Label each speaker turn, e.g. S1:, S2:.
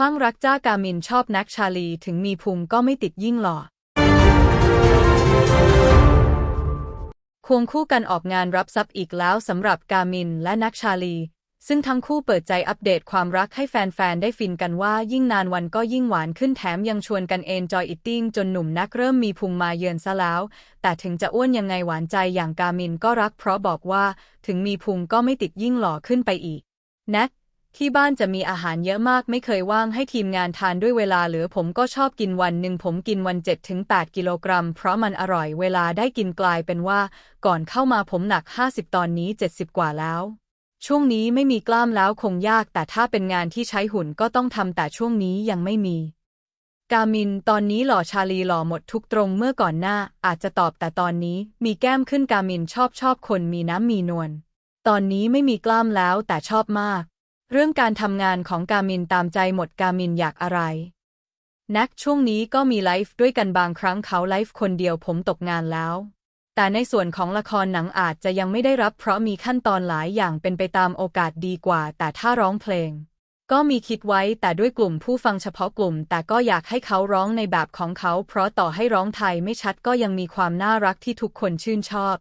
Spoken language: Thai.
S1: คลั่งรักจ้ากามินชอบนักชาลีถึงมีพุงก็ไม่ติดยิ่งหล่อ ควงคู่กันออกงานรับทรัพย์อีกแล้วสำหรับกามินและนักชาลี ซึ่งทั้งคู่เปิดใจอัปเดตความรักให้แฟน ๆ ได้ฟินกันว่ายิ่งนานวันก็ยิ่งหวานขึ้นแถมยังชวนกันเอนจอยอิตติ้งจนหนุ่มนักเริ่มมีพุงมาเยือนซะแล้ว แต่ถึงจะอ้วนยังไงหวานใจอย่างกามินก็รักเพราะบอกว่า ถึงมีพุงก็ไม่ติดยิ่งหล่อขึ้นไปอีกแน็ก ที่บ้านจะมีอาหารเยอะมากไม่เคยว่างให้ทีมงานทานด้วยเวลาเหลือผมก็ชอบกินวันหนึ่งผมกินวัน 7-8 กิโลกรัม เพราะมันอร่อยเวลาได้กินกลายเป็นว่า ก่อนเข้ามาผมหนัก 50 ตอนนี้ 70 กว่าแล้ว ช่วงนี้ไม่มีกล้ามแล้วคงยาก แต่ถ้าเป็นงานที่ใช้หุ่นก็ต้องทำแต่ช่วงนี้ยังไม่มี กามิน ตอนนี้หล่อชาลีหล่อหมดทุกตรงเมื่อก่อนหน้า อาจจะตอบแต่ตอนนี้มีแก้มขึ้นกามินชอบชอบคนมีน้ำมีนวลตอนนี้ไม่มีกล้ามแล้วแต่ชอบมาก เรื่องการทำงานของกามินตามใจหมดกามินอยากอะไรน็กช่วงนี้ก็มีไลฟ์ด้วยกันบางครั้งเขาไลฟ์คนเดียวผมตกงานแล้ว แต่ในส่วนของละครหนังอาจจะยังไม่ได้รับเพราะมีขั้นตอนหลายอย่างเป็นไปตามโอกาสดีกว่า แต่ถ้าร้องเพลง ก็มีคิดไว้แต่ด้วยกลุ่มผู้ฟังเฉพาะกลุ่ม แต่ก็อยากให้เขาร้องในแบบของเขา เพราะต่อให้ร้องไทยไม่ชัดก็ยังมีความน่ารักที่ทุกคนชื่นชอบ